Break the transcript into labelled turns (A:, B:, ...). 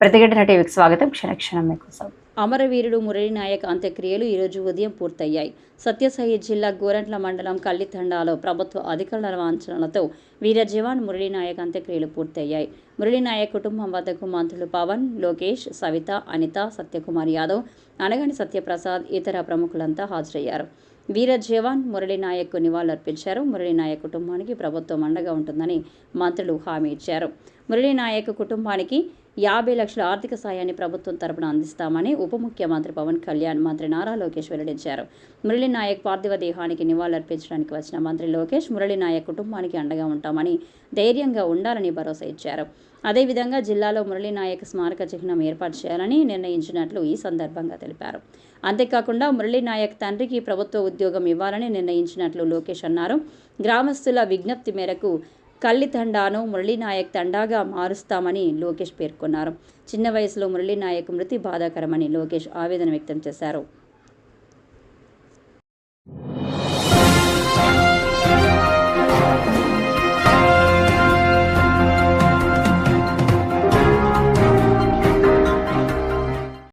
A: ప్రతిఘటన టీవీకి స్వాగతం. క్షణక్షణం మీకోసం.
B: అమరవీరుడు మురళి నాయక్ అంత్యక్రియలు ఈరోజు ఉదయం పూర్తయ్యాయి. సత్యసాయి జిల్లా గోరంట్ల మండలం కల్లితండాలో ప్రభుత్వ అధికారుల వాంఛనలతో వీర జవాన్ మురళి నాయక్ అంత్యక్రియలు పూర్తయ్యాయి. మురళి నాయక్ కుటుంబం వద్దకు మంత్రులు పవన్ లోకేష్ సవిత అనిత సత్యకుమార్ యాదవ్ అనగని సత్యప్రసాద్ ఇతర ప్రముఖులంతా హాజరయ్యారు. వీర జవాన్ మురళి నాయక్కు నివాళులర్పించారు. మురళి నాయక్ కుటుంబానికి ప్రభుత్వం అండగా ఉంటుందని మంత్రులు హామీ ఇచ్చారు. మురళి నాయక్ కుటుంబానికి యాభై లక్షల ఆర్థిక సాయాన్ని ప్రభుత్వం తరపున అందిస్తామని ఉప ముఖ్యమంత్రి పవన్ కళ్యాణ్ మంత్రి నారా లోకేష్ వెల్లడించారు. మురళీ నాయక్ పార్థివ దేహానికి నివాళులర్పించడానికి వచ్చిన మంత్రి లోకేష్ మురళీ నాయక్ కుటుంబానికి అండగా ఉంటామని ధైర్యంగా ఉండాలని భరోసా ఇచ్చారు. అదేవిధంగా జిల్లాలో మురళీ నాయక్ స్మారక చిహ్నం ఏర్పాటు చేయాలని నిర్ణయించినట్లు ఈ సందర్భంగా తెలిపారు. అంతేకాకుండా మురళి నాయక్ తండ్రికి ప్రభుత్వ ఉద్యోగం ఇవ్వాలని నిర్ణయించినట్లు లోకేష్ అన్నారు. గ్రామస్తుల విజ్ఞప్తి మేరకు కల్లి తండాను మురళీనాయక్ తండాగా మారుస్తామని లోకేష్ పేర్కొన్నారు. చిన్న వయసులో మురళీనాయక్ మృతి బాధాకరమని లోకేష్ ఆవేదన వ్యక్తం చేశారు.